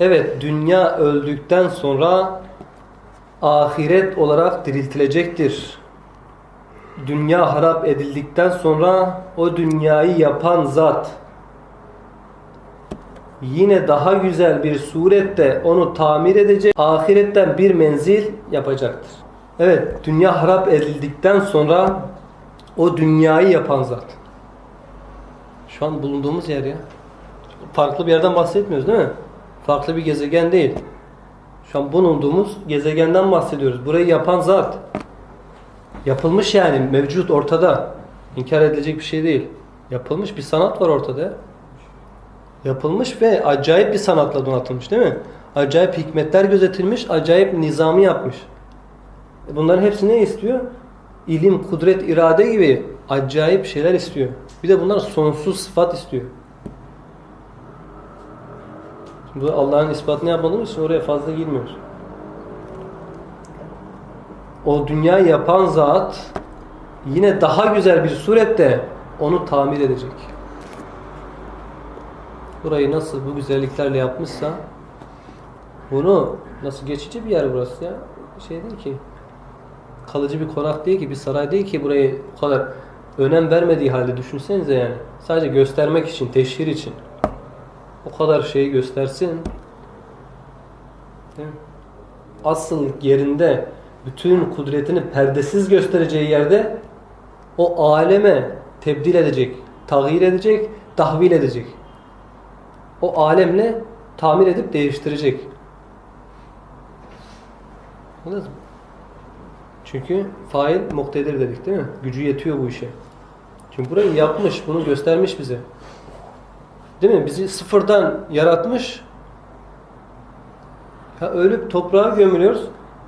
Evet, dünya öldükten sonra ahiret olarak diriltilecektir. Dünya harap edildikten sonra o dünyayı yapan zat yine daha güzel bir surette onu tamir edecek, ahiretten bir menzil yapacaktır. Evet, dünya harap edildikten sonra o dünyayı yapan zat. Şu an bulunduğumuz yer ya. Farklı bir yerden bahsetmiyoruz değil mi? Farklı bir gezegen değil. Şu an bulunduğumuz gezegenden bahsediyoruz. Burayı yapan zat. Yapılmış yani mevcut ortada. İnkar edilecek bir şey değil. Yapılmış bir sanat var ortada. Yapılmış ve acayip bir sanatla donatılmış değil mi? Acayip hikmetler gözetilmiş, acayip nizamı yapmış. E Bunların hepsi ne istiyor? İlim, kudret, irade gibi acayip şeyler istiyor. Bir de bunlar sonsuz sıfat istiyor. Şimdi Allah'ın ispatını yapmadığımız için oraya fazla girmiyoruz. O dünyayı yapan zat yine daha güzel bir surette onu tamir edecek. Burayı nasıl bu güzelliklerle yapmışsa bunu nasıl geçici bir yer burası ya? Şey değil ki. Kalıcı bir konak değil ki, bir saray değil ki burayı o kadar önem vermediği halde düşünsenize yani. Sadece göstermek için, teşhir için. O kadar şeyi göstersin. Değil mi? Asıl yerinde bütün kudretini perdesiz göstereceği yerde o aleme tebdil edecek, tağyir edecek, tahvil edecek. O alemle tamir edip değiştirecek. Anladınız mı? Çünkü fail muktedir dedik değil mi? Gücü yetiyor bu işe. Çünkü burayı yapmış, bunu göstermiş bize. Değil mi? Bizi sıfırdan yaratmış. Ya ölüp toprağa gömülüyoruz.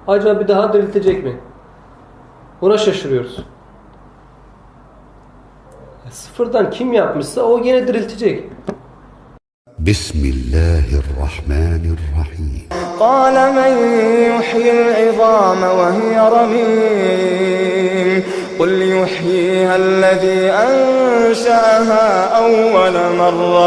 Acaba bir daha diriltecek mi? Buna şaşırıyoruz. Ya sıfırdan kim yapmışsa o gene diriltecek. بسم الله الرحمن الرحيم قال من يحيي العظام وهي رميم قل يحييها الذي أنشأها أول مرة